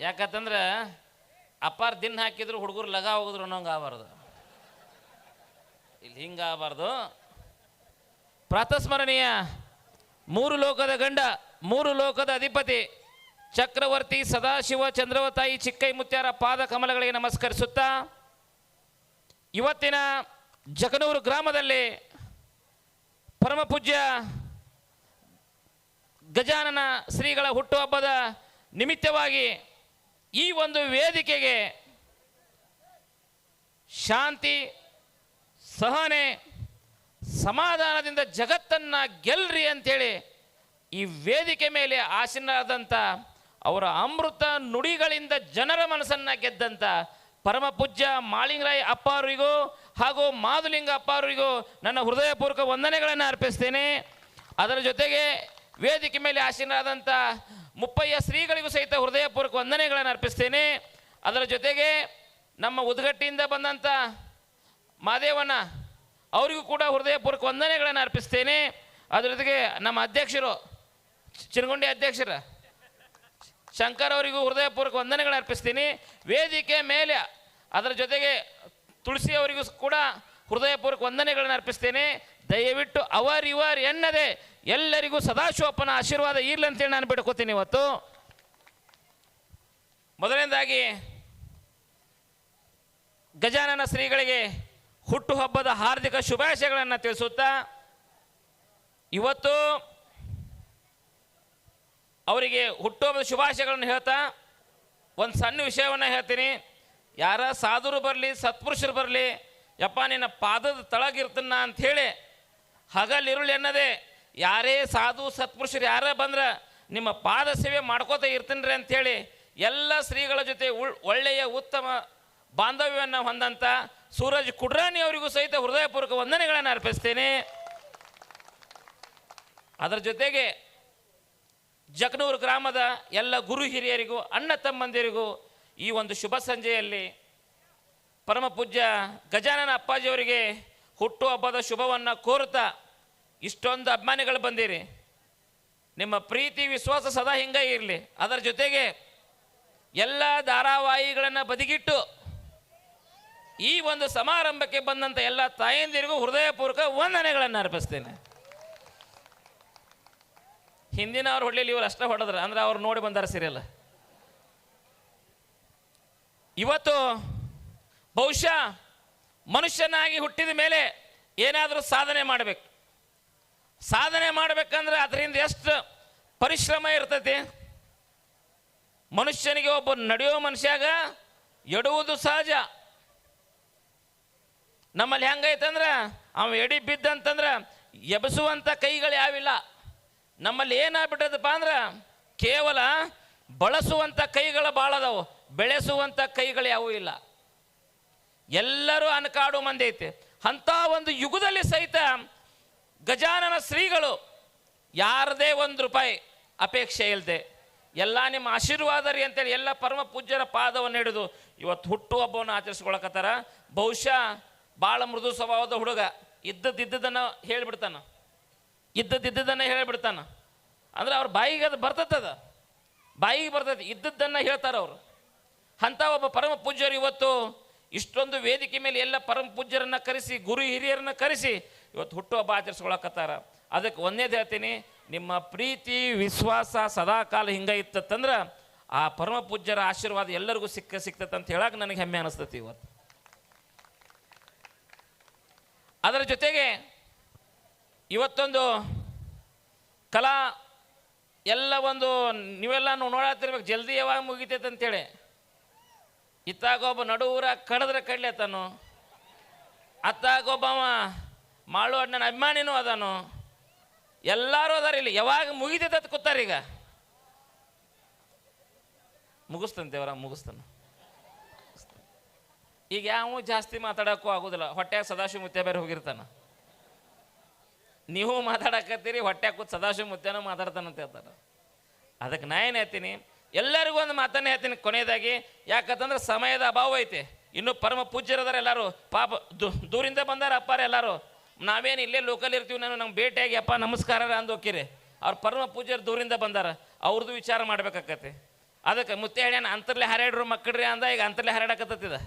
ಯಾಕಂತಂದ್ರೆ ಅಪ್ಪಾರ ದಿನ ಹಾಕಿದ್ರು ಹುಡುಗರು ಲಗ ಹೋಗಿದ್ರು ಅನ್ನೋಂಗೆ ಆಗಬಾರ್ದು. ಇಲ್ಲಿ ಹಿಂಗೆ ಆಗಬಾರ್ದು. ಪ್ರಾತಸ್ಮರಣೀಯ, ಮೂರು ಲೋಕದ ಗಂಡ, ಮೂರು ಲೋಕದ ಅಧಿಪತಿ, ಚಕ್ರವರ್ತಿ ಸದಾಶಿವ ಚಂದ್ರವತಾಯಿ ಚಿಕ್ಕೈ ಮುತ್ಯಾರ ಪಾದ ಕಮಲಗಳಿಗೆ ನಮಸ್ಕರಿಸುತ್ತಾ, ಇವತ್ತಿನ ಜಗನೂರು ಗ್ರಾಮದಲ್ಲಿ ಪರಮ ಪೂಜ್ಯ ಗಜಾನನ ಶ್ರೀಗಳ ಹುಟ್ಟುಹಬ್ಬದ ನಿಮಿತ್ತವಾಗಿ ಈ ಒಂದು ವೇದಿಕೆಗೆ ಶಾಂತಿ, ಸಹನೆ, ಸಮಾಧಾನದಿಂದ ಜಗತ್ತನ್ನ ಗೆಲ್ರಿ ಅಂತೇಳಿ ಈ ವೇದಿಕೆ ಮೇಲೆ ಆಸೀನರಾದಂಥ ಅವರ ಅಮೃತ ನುಡಿಗಳಿಂದ ಜನರ ಮನಸ್ಸನ್ನ ಗೆದ್ದಂಥ ಪರಮ ಪೂಜ್ಯ ಮಾಳಿಂಗರಾಯ್ ಅಪ್ಪ ಹಾಗೂ ಮಾದುಲಿಂಗ ಅಪ್ಪ ಅವರಿಗೂ ನನ್ನ ಹೃದಯಪೂರ್ವಕ ವಂದನೆಗಳನ್ನು ಅರ್ಪಿಸ್ತೇನೆ. ಅದರ ಜೊತೆಗೆ ವೇದಿಕೆ ಮೇಲೆ ಆಸೀನರಾದಂಥ ಮುಪ್ಪಯ್ಯ ಶ್ರೀಗಳಿಗೂ ಸಹಿತ ಹೃದಯಪೂರ್ವಕ ವಂದನೆಗಳನ್ನು ಅರ್ಪಿಸ್ತೇನೆ. ಅದರ ಜೊತೆಗೆ ನಮ್ಮ ಉದ್ಗಟ್ಟಿಯಿಂದ ಬಂದಂಥ ಮಾದೇವನ ಅವರಿಗೂ ಕೂಡ ಹೃದಯಪೂರ್ವಕ ವಂದನೆಗಳನ್ನು ಅರ್ಪಿಸ್ತೇನೆ. ಅದರ ಜೊತೆಗೆ ನಮ್ಮ ಅಧ್ಯಕ್ಷರು, ಚಿನಗುಂಡಿ ಅಧ್ಯಕ್ಷರ, ಶಂಕರ್ ಅವರಿಗೂ ಹೃದಯಪೂರ್ವಕ ವಂದನೆಗಳನ್ನು ಅರ್ಪಿಸ್ತೀನಿ. ವೇದಿಕೆ ಮೇಲೆ, ಅದರ ಜೊತೆಗೆ ತುಳಸಿ ಅವರಿಗೂ ಕೂಡ ಹೃದಯಪೂರ್ವಕ ವಂದನೆಗಳನ್ನು ಅರ್ಪಿಸ್ತೇನೆ. ದಯವಿಟ್ಟು ಅವರ್ ಇವರ್ ಎನ್ನದೆ ಎಲ್ಲರಿಗೂ ಸದಾಶಿವಪ್ಪನ ಆಶೀರ್ವಾದ ಇರ್ಲಿ ಅಂತೇಳಿ ನಾನು ಬಿಡ್ಕೋತೀನಿ ಇವತ್ತು. ಮೊದಲನೇದಾಗಿ, ಗಜಾನನ ಶ್ರೀಗಳಿಗೆ ಹುಟ್ಟುಹಬ್ಬದ ಹಾರ್ದಿಕ ಶುಭಾಶಯಗಳನ್ನು ತಿಳಿಸುತ್ತಾ, ಇವತ್ತು ಅವರಿಗೆ ಹುಟ್ಟುಹಬ್ಬದ ಶುಭಾಶಯಗಳನ್ನು ಹೇಳ್ತಾ, ಒಂದು ಸಣ್ಣ ವಿಷಯವನ್ನು ಹೇಳ್ತೀನಿ. ಯಾರ ಸಾಧುರು ಬರಲಿ, ಸತ್ಪುರುಷರು ಬರಲಿ, ಯಪ್ಪ ನಿನ್ನ ಪಾದದ ತಳಗಿರ್ತನ ಅಂಥೇಳಿ ಹಗಲಿರುಳು ಎನ್ನದೆ ಯಾರೇ ಸಾಧು ಸತ್ಪುರುಷರು ಯಾರೇ ಬಂದ್ರೆ ನಿಮ್ಮ ಪಾದ ಸೇವೆ ಮಾಡ್ಕೋತ ಇರ್ತೀನಿ ರೀ ಅಂಥೇಳಿ ಎಲ್ಲ ಶ್ರೀಗಳ ಜೊತೆ ಒಳ್ಳೆಯ ಉತ್ತಮ ಬಾಂಧವ್ಯವನ್ನು ಹೊಂದಂಥ ಸೂರಜ್ ಕುಡ್ರಾನಿ ಅವರಿಗೂ ಸಹಿತ ಹೃದಯಪೂರ್ವಕ ವಂದನೆಗಳನ್ನು ಅರ್ಪಿಸ್ತೇನೆ. ಅದರ ಜೊತೆಗೆ ಜಕನೂರು ಗ್ರಾಮದ ಎಲ್ಲ ಗುರು ಹಿರಿಯರಿಗೂ, ಅಣ್ಣ ತಮ್ಮಂದಿರಿಗೂ ಈ ಒಂದು ಶುಭ ಸಂಜೆಯಲ್ಲಿ ಪರಮ ಪೂಜ್ಯ ಗಜಾನನ ಅಪ್ಪಾಜಿಯವರಿಗೆ ಹುಟ್ಟುಹಬ್ಬದ ಶುಭವನ್ನು ಕೋರುತ್ತಾ ಇಷ್ಟೊಂದು ಅಭಿಮಾನಿಗಳು ಬಂದಿರಿ. ನಿಮ್ಮ ಪ್ರೀತಿ, ವಿಶ್ವಾಸ ಸದಾ ಹಿಂಗೆ ಇರಲಿ. ಅದರ ಜೊತೆಗೆ ಎಲ್ಲ ಧಾರಾವಾಹಿಗಳನ್ನು ಬದಿಗಿಟ್ಟು ಈ ಒಂದು ಸಮಾರಂಭಕ್ಕೆ ಬಂದಂಥ ಎಲ್ಲ ತಾಯಂದಿರಿಗೂ ಹೃದಯಪೂರ್ವಕ ವಂದನೆಗಳನ್ನು ಅರ್ಪಿಸ್ತೇನೆ. ಹಿಂದಿನ ಅವ್ರು ಹೊಡಲಿಲ್ಲ ಇವ್ರು ಅಷ್ಟೇ ಹೊಡೆದ್ರ. ಅಂದ್ರೆ ಅವ್ರು ನೋಡಿ ಬಂದಾರ ಸೀರಿಯಲ್ ಇವತ್ತು ಬಹುಶಃ ಮನುಷ್ಯನಾಗಿ ಹುಟ್ಟಿದ ಮೇಲೆ ಏನಾದರೂ ಸಾಧನೆ ಮಾಡಬೇಕು. ಸಾಧನೆ ಮಾಡಬೇಕಂದ್ರೆ ಅದರಿಂದ ಎಷ್ಟು ಪರಿಶ್ರಮ ಇರ್ತೈತಿ? ಮನುಷ್ಯನಿಗೆ ಒಬ್ಬ ನಡೆಯೋ ಮನುಷ್ಯಾಗ ಎಡುವುದು ಸಹಜ. ನಮ್ಮಲ್ಲಿ ಹೆಂಗೈತಂದ್ರೆ ಅವ ಎಡಿ ಬಿದ್ದಂತಂದ್ರೆ ಎಬಸುವಂಥ ಕೈಗಳು ಯಾವಿಲ್ಲ. ನಮ್ಮಲ್ಲಿ ಏನಾಗ್ಬಿಟ್ಟದಪ್ಪ ಅಂದ್ರೆ, ಕೇವಲ ಬಳಸುವಂಥ ಕೈಗಳು ಭಾಳ ಅದಾವು ಬೆಳೆಸುವಂಥ ಕೈಗಳು ಯಾವೂ ಇಲ್ಲ. ಎಲ್ಲರೂ ಅನ್ಕಾಡು ಮಂದಿ ಐತೆ. ಅಂಥ ಒಂದು ಯುಗದಲ್ಲಿ ಸಹಿತ ಗಜಾನನ ಶ್ರೀಗಳು ಯಾರದೇ ಒಂದು ರೂಪಾಯಿ ಅಪೇಕ್ಷೆ ಇಲ್ಲದೆ ಎಲ್ಲ ನಿಮ್ಮ ಆಶೀರ್ವಾದ ರೀ ಅಂತೇಳಿ ಎಲ್ಲ ಪರಮ ಪೂಜ್ಯರ ಪಾದವನ್ನು ಹಿಡಿದು ಇವತ್ತು ಹುಟ್ಟು ಹಬ್ಬವನ್ನು ಆಚರಿಸ್ಕೊಳಕತ್ತಾರ. ಬಹುಶಃ ಭಾಳ ಮೃದು ಸ್ವಭಾವದ ಹುಡುಗ ಇದ್ದದ್ದಿದ್ದದನ್ನು ಹೇಳಿಬಿಡ್ತಾನ. ಇದ್ದದ್ದಿದ್ದದನ್ನು ಹೇಳಿಬಿಡ್ತಾನ. ಅಂದ್ರೆ ಅವ್ರ ಬಾಯಿಗೆ ಅದು ಬರ್ತದ ಬಾಯಿಗೆ ಬರ್ತದೆ ಇದ್ದದ್ದನ್ನು ಹೇಳ್ತಾರೆ ಅವರು. ಅಂಥ ಒಬ್ಬ ಪರಮ ಪೂಜ್ಯರು ಇವತ್ತು ಇಷ್ಟೊಂದು ವೇದಿಕೆ ಮೇಲೆ ಎಲ್ಲ ಪರಮ ಪೂಜ್ಯರನ್ನ ಕರೆಸಿ, ಗುರು ಹಿರಿಯರನ್ನ ಕರೆಸಿ ಇವತ್ತು ಹುಟ್ಟುಹಬ್ಬ ಆಚರಿಸ್ಕೊಳಕತ್ತಾರ. ಅದಕ್ಕೆ ಒಂದೇದು ಹೇಳ್ತೀನಿ, ನಿಮ್ಮ ಪ್ರೀತಿ, ವಿಶ್ವಾಸ ಸದಾಕಾಲ ಹಿಂಗೆ ಇತ್ತಂದ್ರೆ ಆ ಪರಮ ಪೂಜ್ಯರ ಆಶೀರ್ವಾದ ಎಲ್ಲರಿಗೂ ಸಿಕ್ಕ ಸಿಕ್ತೈತೆ ಅಂತ ಹೇಳಕ್ಕೆ ನನಗೆ ಹೆಮ್ಮೆ ಅನಿಸ್ತೈತಿ ಇವತ್ತು. ಅದರ ಜೊತೆಗೆ ಇವತ್ತೊಂದು ಕಲಾ ಎಲ್ಲ ಒಂದು ನೀವೆಲ್ಲ ನೋಡಾತಿರ್ಬೇಕು, ಜಲ್ದಿ ಯಾವಾಗ ಮುಗಿತೈತೆ ಅಂತೇಳಿ. ಇತ್ತಾಗೊಬ್ಬ ನಡುವೂರ ಕಡಿದ್ರೆ ಕಡ್ಲೇತಾನು ಅತ್ತಾಗ ಒಬ್ಬವ ಮಾಳು ಅಣ್ಣನ ಅಭಿಮಾನಿನೂ ಅದಾನು. ಎಲ್ಲರೂ ಅದಾರ ಇಲ್ಲಿ. ಯಾವಾಗ ಅಂತ ಕೂತಾರ ಈಗ. ಮುಗಿಸ್ತಂತೆ ಅವರ ಮುಗಿಸ್ತಾನ. ಈಗ ಯಾವ ಜಾಸ್ತಿ ಮಾತಾಡೋಕ್ಕೂ ಆಗೋದಿಲ್ಲ. ಹೊಟ್ಟೆಯಾಗ ಸದಾಶಿವ ಮುತ್ಯ ಬೇರೆ ಹೋಗಿರ್ತಾನ. ನೀವು ಮಾತಾಡಕತ್ತೀರಿ ಹೊಟ್ಟೆ ಕೂತ್ ಸದಾಶಿವ ಮುತ್ಯನೂ ಮಾತಾಡ್ತಾನಂತ ಹೇಳ್ತಾರೆ ಅದಕ್ಕೆ ನಾ ಏನು ಹೇಳ್ತೀನಿ, ಎಲ್ಲರಿಗೂ ಒಂದು ಮಾತನ್ನೇ ಹೇಳ್ತೀನಿ ಕೊನೆಯದಾಗಿ. ಯಾಕಂತಂದ್ರೆ ಸಮಯದ ಅಭಾವ ಐತೆ. ಇನ್ನು ಪರಮ ಪೂಜ್ಯರದಾರ ಎಲ್ಲರೂ. ಪಾಪ ದೂರಿಂದ ಬಂದಾರ ಅಪ್ಪಾರ ಎಲ್ಲರೂ. ನಾವೇನು ಇಲ್ಲೇ ಲೋಕಲ್ ಇರ್ತೀವಿ ನಾನು ನಮ್ಗೆ ಭೇಟಿಯಾಗಿ ಅಪ್ಪ ನಮಸ್ಕಾರ ಅಂದು ಹೋಗಿರಿ ಅವ್ರ ಪರಮ ಪೂಜ್ಯರು ದೂರಿಂದ ಬಂದಾರ. ಅವ್ರದ್ದು ವಿಚಾರ ಮಾಡ್ಬೇಕಾಕತಿ ಅದಕ್ಕೆ ಮುತ್ತೆ ಹೇಳ್ಯಾನ ಅಂತರ್ಲೆ ಹರಡ್ರು ಮಕ್ಕಳ್ರಿ ಅಂದ, ಈಗ ಅಂತರ್ಲೆ ಹರಡಕತ್ತಿದ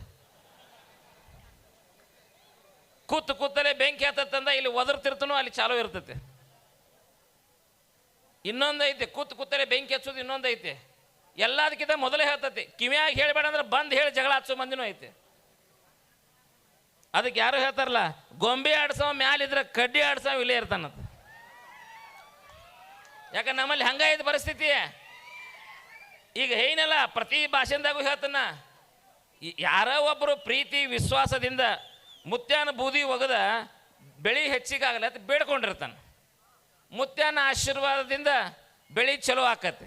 ಕೂತು ಕೂತಲೇ ಬೆಂಕಿ ಹತ್ತತ್ತಂದ ಇಲ್ಲಿ ಒದರ್ತಿರ್ತನೋ ಅಲ್ಲಿ ಚಾಲೂ ಇರ್ತೈತಿ. ಇನ್ನೊಂದು ಐತೆ, ಕೂತು ಕೂತಲೇ ಬೆಂಕಿ ಹಚ್ಚೋದು ಇನ್ನೊಂದು ಐತೆ. ಎಲ್ಲದಕ್ಕಿಂತ ಮೊದಲೇ ಹೇಳ್ತತಿ, ಕಿವಿಯಾಗಿ ಹೇಳಬೇಡ ಅಂದ್ರೆ ಬಂದು ಹೇಳಿ ಜಗಳ ಹಚ್ಚೋ ಮಂದಿನೂ ಐತೆ. ಅದಕ್ಕೆ ಯಾರು ಹೇಳ್ತಾರಲ್ಲ? ಗೊಂಬೆ ಆಡ್ಸೋ ಮ್ಯಾಲಿದ್ರೆ ಕಡ್ಡಿ ಆಡ್ಸೋ ಇಲ್ಲೇ ಇರ್ತಾನಂತ. ಯಾಕಂದ್ರೆ ನಮ್ಮಲ್ಲಿ ಹಂಗಾಯ್ತು ಪರಿಸ್ಥಿತಿ? ಈಗ ಏನಲ್ಲ ಪ್ರತಿ ಭಾಷೆಂದಾಗೂ ಹೇಳ್ತಾನ ಯಾರೋ ಒಬ್ಬರು ಪ್ರೀತಿ, ವಿಶ್ವಾಸದಿಂದ ಮುತ್ಯಾನ ಬೂದಿ ಒಗದ ಬೆಳಿ ಹೆಚ್ಚಿಗಾಗಲ್ಲ ಅಂತ ಬೇಡ್ಕೊಂಡಿರ್ತಾನೆ. ಮುತ್ಯಾನ ಆಶೀರ್ವಾದದಿಂದ ಬೆಳಿ ಚಲೋ ಆಕತಿ.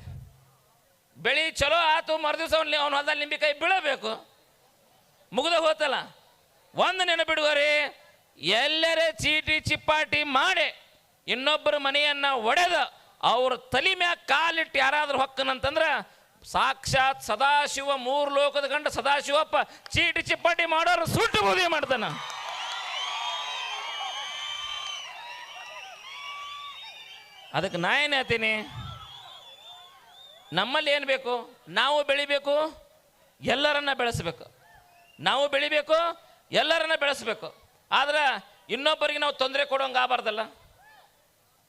ಬೆಳಿ ಚಲೋ ಆತು, ಮರುದಿವ್ಸ ಅವ್ನು ಅವ್ನ ಹೊಲದಲ್ಲಿ ನಿಂಬಿಕಾಯಿ ಬೀಳಬೇಕು. ಮುಗಿದ ಹೋತಲ್ಲ. ಒಂದು ನೆನಪಿಡುವರಿ, ಎಲ್ಲರ ಚೀಟಿ ಚಿಪ್ಪಾಟಿ ಮಾಡಿ ಇನ್ನೊಬ್ಬರ ಮನೆಯನ್ನ ಒಡೆದ ಅವ್ರ ತಲೆ ಮ್ಯಾಗ ಕಾಲಿಟ್ಟು ಯಾರಾದ್ರೂ ಹೊಕ್ಕನಂತಂದ್ರೆ ಸಾಕ್ಷಾತ್ ಸದಾಶಿವ ಮೂರು ಲೋಕದ ಗಂಡ ಸದಾಶಿವಪ್ಪ ಚೀಟಿ ಚಿಪ್ಪಾಟಿ ಮಾಡೋರು ಸುಟ್ಟು ಬೂದಿ ಮಾಡ್ತಾನ. ಅದಕ್ಕೆ ನಾ ಏನು ಹೇಳ್ತೀನಿ? ನಮ್ಮಲ್ಲಿ ಏನು ಬೇಕು? ನಾವು ಬೆಳಿಬೇಕು, ಎಲ್ಲರನ್ನ ಬೆಳೆಸಬೇಕು. ನಾವು ಬೆಳಿಬೇಕು ಎಲ್ಲರನ್ನ ಬೆಳೆಸಬೇಕು. ಆದ್ರೆ ಇನ್ನೊಬ್ಬರಿಗೆ ನಾವು ತೊಂದರೆ ಕೊಡೋಂಗೆ ಆಗಬಾರ್ದಲ್ಲ?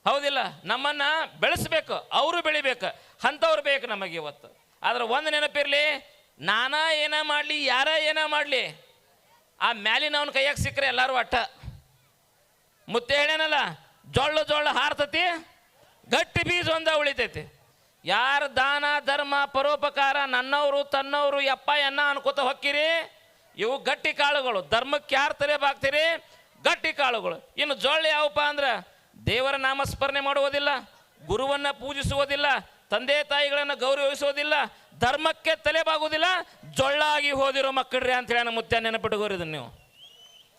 ಹೌದಿಲ್ಲ? ನಮ್ಮನ್ನ ಬೆಳೆಸಬೇಕು. ಅವರು ಬೆಳಿಬೇಕು. ಅಂಥವ್ರು ಬೇಕು ನಮಗೆ ಇವತ್ತು. ಆದ್ರೆ ಒಂದು ನೆನಪಿರಲಿ, ನಾನಾ ಏನ ಮಾಡಲಿ, ಯಾರ ಏನ ಮಾಡಲಿ, ಆ ಮ್ಯಾಲಿನವನ ಕೈಯಾಗ ಸಿಕ್ಕರೆ ಎಲ್ಲರೂ ಅಟ್ಟ. ಮುತ್ತೆ ಹೇಳೇನಲ್ಲ ಜೊಳ್ಳು ಜೊಳ್ಳು ಹಾರ್ತತಿ, ಗಟ್ಟಿ ಬೀಜ ಒಂದ ಉಳಿತೈತಿ. ಯಾರ ದಾನ, ಧರ್ಮ, ಪರೋಪಕಾರ, ನನ್ನವರು, ತನ್ನವರು, ಯಪ್ಪ, ಎನ್ನ ಅನ್ಕೋತ ಹೊಕ್ಕಿರಿ ಇವು ಗಟ್ಟಿ ಕಾಳುಗಳು. ಧರ್ಮಕ್ಕೆ ಯಾರು ತಲೆ ಬಾಗ್ತೀರಿ ಗಟ್ಟಿ ಕಾಳುಗಳು. ಇನ್ನು ಜೊಳ್ಳು ಯಾವಪ್ಪ ಅಂದ್ರೆ? ದೇವರ ನಾಮಸ್ಮರಣೆ ಮಾಡುವುದಿಲ್ಲ, ಗುರುವನ್ನ ಪೂಜಿಸುವುದಿಲ್ಲ, ತಂದೆ ತಾಯಿಗಳನ್ನು ಗೌರವಿಸುವುದಿಲ್ಲ, ಧರ್ಮಕ್ಕೆ ತಲೆ ಬಾಗುವುದಿಲ್ಲ, ಜೊಳ್ಳಾಗಿ ಹೋದಿರೋ ಮಕ್ಕಳ್ರಿ ಅಂತ ಹೇಳಿ ಮುತ್ತೆ ನೆನಪಿಟ್ಕೋರಿದನ್ನು ನೀವು.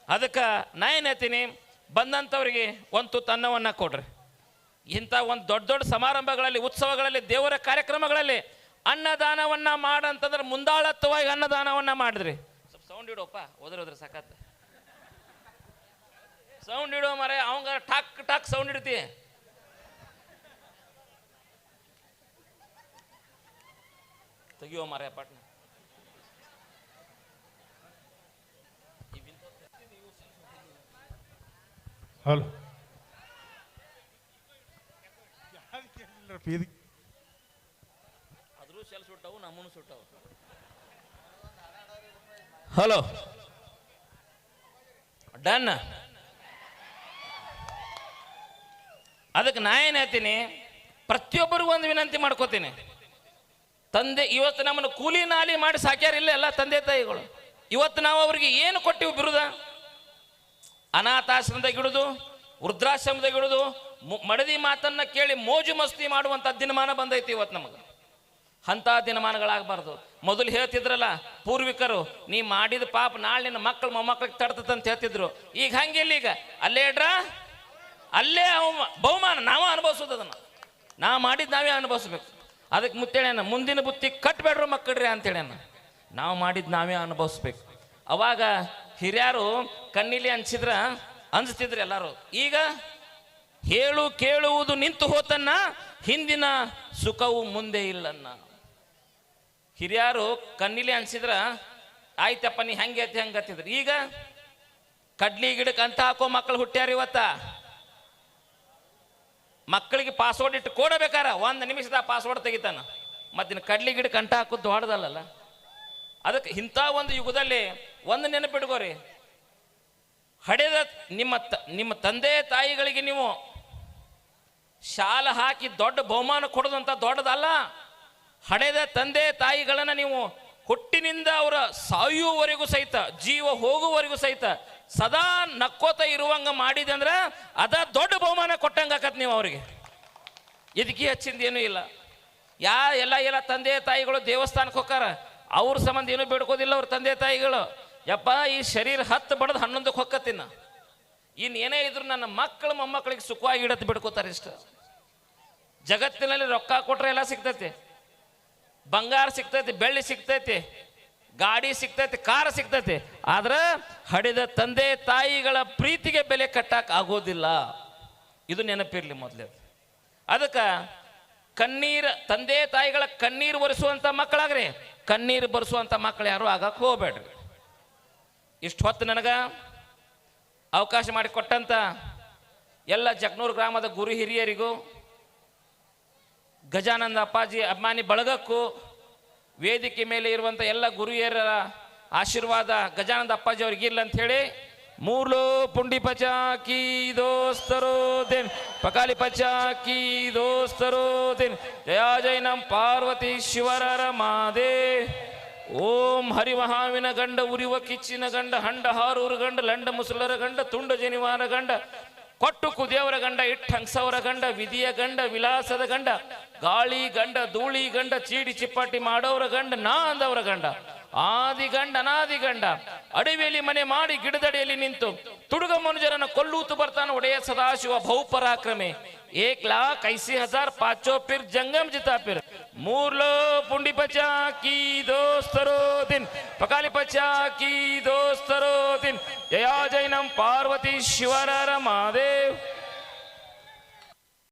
ಅದಕ್ಕೆ ನಾ ಏನು ಹೇಳ್ತೀನಿ? ಬಂದಂಥವ್ರಿಗೆ ಒಂದು ತುತ್ತು ಅನ್ನವನ್ನು ಕೊಡ್ರಿ. ಇಂಥ ಒಂದು ದೊಡ್ಡ ದೊಡ್ಡ ಸಮಾರಂಭಗಳಲ್ಲಿ, ಉತ್ಸವಗಳಲ್ಲಿ, ದೇವರ ಕಾರ್ಯಕ್ರಮಗಳಲ್ಲಿ ಅನ್ನದಾನವನ್ನು ಮಾಡಂತಂದ್ರೆ ಮುಂದಾಳತ್ವವಾಗಿ ಅನ್ನದಾನವನ್ನು ಮಾಡಿದ್ರಿ. ಸೌಂಡ್ ಇಡೋಪ್ಪ ಹೋದ್ರೆ ಹೋದ್ರೆ ಸಾಕತ್ತ ಸೌಂಡ್ ಇಡೋ ಮರೆ ಅವಂಗ ಟಾಕ್ ಟಾಕ್ ಸೌಂಡ್ ಇಡ್ತಿ. ತೆಗಿಯೋ ಮರೆ ಪಟ್ನ. ಹಲೋ. ಇದು ಅದ್ರೂ ಸೆಲ್ ಸುಟ್ಟವು ನಮ್ಮನು ಸುಟ್ಟವು. ಹಲೋ. ಡನ್. ಅದಕ್ಕೆ ನಾ ಏನು ಹೇಳ್ತೀನಿ, ಪ್ರತಿಯೊಬ್ಬರಿಗೂ ಒಂದು ವಿನಂತಿ ಮಾಡ್ಕೋತೀನಿ. ತಂದೆ, ಇವತ್ತು ನಮ್ಮನ್ನು ಕೂಲಿ ನಾಲಿ ಮಾಡಿ ಸಾಕ್ಯಾರಿಲ್ಲ ಎಲ್ಲ ತಂದೆ ತಾಯಿಗಳು. ಇವತ್ತು ನಾವು ಅವರಿಗೆ ಏನು ಕೊಟ್ಟಿವಿ ಬಿರುದ? ಅನಾಥಾಶ್ರಮದಾಗ ಇಡುದು, ವೃದ್ಧಾಶ್ರಮದಾಗ ಇಡುದು, ಮು- ಮಡದಿ ಮಾತನ್ನ ಕೇಳಿ ಮೋಜು ಮಸ್ತಿ ಮಾಡುವಂಥ ದಿನಮಾನ ಬಂದೈತಿ ಇವತ್ತು ನಮಗೆ. ಅಂಥ ದಿನಮಾನಗಳಾಗಬಾರ್ದು. ಮೊದಲು ಹೇಳ್ತಿದ್ರಲ್ಲ, ಪೂರ್ವಿಕರು, ನೀ ಮಾಡಿದ ಪಾಪ ನಾಳೆ ನಿನ್ನ ಮಕ್ಕಳು ಮೊಮ್ಮಕ್ಕಳಿಗೆ ತಡ್ತದ ಅಂತ ಹೇಳ್ತಿದ್ರು. ಈಗ ಹಂಗಿಲ್ಲ ಈಗ. ಅಲ್ಲೇ ಇಡ್ರ? ಅಲ್ಲೇ ಅವಮ- ಬಹುಮಾನ. ನಾವೇ ಅನುಭವಿಸೋದು ಅದನ್ನು. ನಾ ಮಾಡಿದ್ದು ನಾವೇ ಅನುಭವಿಸ್ಬೇಕು. ಅದಕ್ಕೆ ಮುತ್ತೇಳ್ಯಾನ ಮುಂದಿನ ಬುತ್ತಿ ಕಟ್ಬೇಡ್ರು ಮಕ್ಕಳ್ರಿ ಅಂತೇಳ್ಯಾನ ನಾವು ಮಾಡಿದ್ದು ನಾವೇ ಅನುಭವಿಸ್ಬೇಕು. ಅವಾಗ ಹಿರಿಯರು ಕಣ್ಣಿಲಿ ಅನ್ಸಿದ್ರ ಅನ್ಸ್ತಿದ್ರು ಎಲ್ಲರೂ. ಈಗ ಹೇಳು ಕೇಳುವುದು ನಿಂತು ಹೋತನ್ನ ಹಿಂದಿನ ಸುಖವು ಮುಂದೆ ಇಲ್ಲನ್ನ. ಹಿರಿಯರು ಕಣ್ಣಿಲೆ ಅನ್ಸಿದ್ರ, ಆಯ್ತಪ್ಪ, ನೀ ಹೆಂಗೆ ಹಂಗೆ ಹತ್ತಿದ್ರು ಈಗ ಕಡ್ಲಿ ಗಿಡಕ್ಕೆ ಅಂತ ಹಾಕೋ ಮಕ್ಕಳು ಹುಟ್ಟ್ಯಾರ ಇವತ್ತ? ಮಕ್ಕಳಿಗೆ ಪಾಸ್ವರ್ಡ್ ಇಟ್ಟು ಕೊಡಬೇಕಾರ? ಒಂದು ನಿಮಿಷದ ಪಾಸ್ವರ್ಡ್ ತೆಗಿತಾನ. ಮತ್ತಿನ ಕಡ್ಲಿ ಗಿಡಕ್ಕೆ ಅಂಟ ಹಾಕೋದು ದೊಡ್ಡದಲ್ಲ ಅದಕ್ಕೆ ಇಂಥ ಒಂದು ಯುಗದಲ್ಲಿ ಒಂದು ನೆನಪಿಟ್ಕೋರಿ. ಹಡೆದ ನಿಮ್ಮ ತ- ನಿಮ್ಮ ತಂದೆ ತಾಯಿಗಳಿಗೆ ನೀವು ಶಾಲ ಹಾಕಿ ದೊಡ್ಡ ಬಹುಮಾನ ಕೊಡೋದಂತ ದೊಡ್ಡದಲ್ಲ? ಹಡೆದ ತಂದೆ ತಾಯಿಗಳನ್ನ ನೀವು ಹುಟ್ಟಿನಿಂದ ಅವರ ಸಾಯುವವರೆಗೂ ಸಹಿತ, ಜೀವ ಹೋಗುವವರೆಗೂ ಸಹಿತ ಸದಾ ನಕ್ಕೋತ ಇರುವಂಗ ಮಾಡಿದೆ ಅಂದ್ರೆ ಅದ ದೊಡ್ಡ ಬಹುಮಾನ ಕೊಟ್ಟಂಗ ಆಕತ್ ನೀವು ಅವರಿಗೆ. ಇದಕ್ಕೆ ಹೆಚ್ಚಿಂದ ಏನೂ ಇಲ್ಲ. ಯಾ ಎಲ್ಲ ಎಲ್ಲ ತಂದೆ ತಾಯಿಗಳು ದೇವಸ್ಥಾನಕ್ಕೆ ಹೋಗಾರ ಅವ್ರ ಸಂಬಂಧ ಏನು ಬೇಡ್ಕೋದಿಲ್ಲ ಅವ್ರ ತಂದೆ ತಾಯಿಗಳು. ಯಪ್ಪ, ಈ ಶರೀರ ಹತ್ತು ಬಡದು ಹನ್ನೊಂದಕ್ಕೆ ಹೊಕ್ಕತ್ತಿನ ಏನೇ ಇದ್ರು ನನ್ನ ಮಕ್ಕಳು ಮೊಮ್ಮಕ್ಕಳಿಗೆ ಸುಖವಾಗಿ ಇಡತ್ ಬಿಡ್ಕೋತಾರೆ ಇಷ್ಟ. ಜಗತ್ತಿನಲ್ಲಿ ರೊಕ್ಕ ಕೊಟ್ರೆ ಎಲ್ಲ ಸಿಗ್ತೈತಿ. ಬಂಗಾರ ಸಿಗ್ತೈತಿ, ಬೆಳ್ಳಿ ಸಿಗ್ತೈತಿ, ಗಾಡಿ ಸಿಗ್ತೈತಿ, ಕಾರ್ ಸಿಗ್ತೈತಿ, ಆದ್ರೆ ಹಡಿದ ತಂದೆ ತಾಯಿಗಳ ಪ್ರೀತಿಗೆ ಬೆಲೆ ಕಟ್ಟಕ್ಕೆ ಆಗೋದಿಲ್ಲ. ಇದು ನೆನಪಿರ್ಲಿ ಮೊದಲೇ. ಅದಕ್ಕೆ ಕಣ್ಣೀರ್, ತಂದೆ ತಾಯಿಗಳ ಕಣ್ಣೀರು ಒರೆಸುವಂತ ಮಕ್ಕಳಾಗ್ರಿ. ಕಣ್ಣೀರು ಬರೆಸುವಂಥ ಮಕ್ಕಳು ಯಾರು ಆಗಕ್ಕೆ ಹೋಗ್ಬೇಡ್ರಿ. ಇಷ್ಟು ಹೊತ್ತು ನನಗೆ ಅವಕಾಶ ಮಾಡಿಕೊಟ್ಟಂತ ಎಲ್ಲ ಜಗ್ನೂರು ಗ್ರಾಮದ ಗುರು ಹಿರಿಯರಿಗೂ ಗಜಾನಂದ ಅಪ್ಪಾಜಿ ಅಭಿಮಾನಿ ಬಳಗಕ್ಕೂ ವೇದಿಕೆ ಮೇಲೆ ಇರುವಂಥ ಎಲ್ಲ ಗುರುಹಿಯರ ಆಶೀರ್ವಾದ ಗಜಾನಂದ ಅಪ್ಪಾಜಿ ಅವ್ರಿಗೆ ಇಲ್ಲ ಅಂತ ಹೇಳಿ, ಮೂರ್ಲೋ ಪುಂಡಿ ಪಚಾಕಿ ದೋಸ್ತರೋ ದಿನ್, ಪಕಾಲಿ ಪಚಾಕಿ ದೋಸ್ತರೋ ದಿನ್, ಜಯ ಜಯ ನಂ ಪಾರ್ವತಿ ಶಿವರರ ಮಾದೇ ಓಂ ಹರಿಮಹಾವಿನ ಗಂಡ ಉರಿವ ಕಿಚ್ಚಿನ ಗಂಡ, ಹಂಡ ಹಾರೂರು ಗಂಡ, ಲಂಡ ಮುಸುಲರ ಗಂಡ, ತುಂಡ ಜನಿವಾರ ಗಂಡ ಕೊಟ್ಟು ಕುದಿಯವರ ಗಂಡ, ಇಟ್ಟ ಹಂಸವರ ಗಂಡ, ವಿಧಿಯ ಗಂಡ, ವಿಲಾಸದ ಗಂಡ, ಗಾಳಿ ಗಂಡ, ಧೂಳಿ ಗಂಡ, ಚೀಡಿ ಚಿಪ್ಪಾಟಿ ಮಾಡೋರ ಗಂಡ, ನಾ ಅಂದವರ ಗಂಡ, ಆದಿ ಗಂಡ, ಅನಾದಿ ಗಂಡ, ಅಡವಿಯಲ್ಲಿ ಮನೆ ಮಾಡಿ ಗಿಡದಡಿಯಲ್ಲಿ ನಿಂತು, ತುಡುಗ ಮನುಜರನ್ನ ಕೊಲ್ಲೂತು ಬರ್ತಾನೆ ಒಡೆಯ ಸದಾಶಿವ ಬಹುಪರಾಕ್ರಮೆ ಏಕ್ ಲಾಖ್ ಐಸಿ ಹಜಾರ್ ಪಾಚೋ ಪಿರ್ ಜಂಗಮ್ ಜಿತಾ ಪಿರ್ ಮೂರ್ಲೋ ಪುಂಡಿ ಪಚಾ ಕಿ ದೋಸ್ತರೋ ದಿನ್ ಪಕಾಲಿ ಪಚಾ ಕಿ ದೋಸ್ತರೋ ದಿನ್ ಜಯಾ ಜೈನಂ ಪಾರ್ವತಿ ಶಿವರ ರಮಾ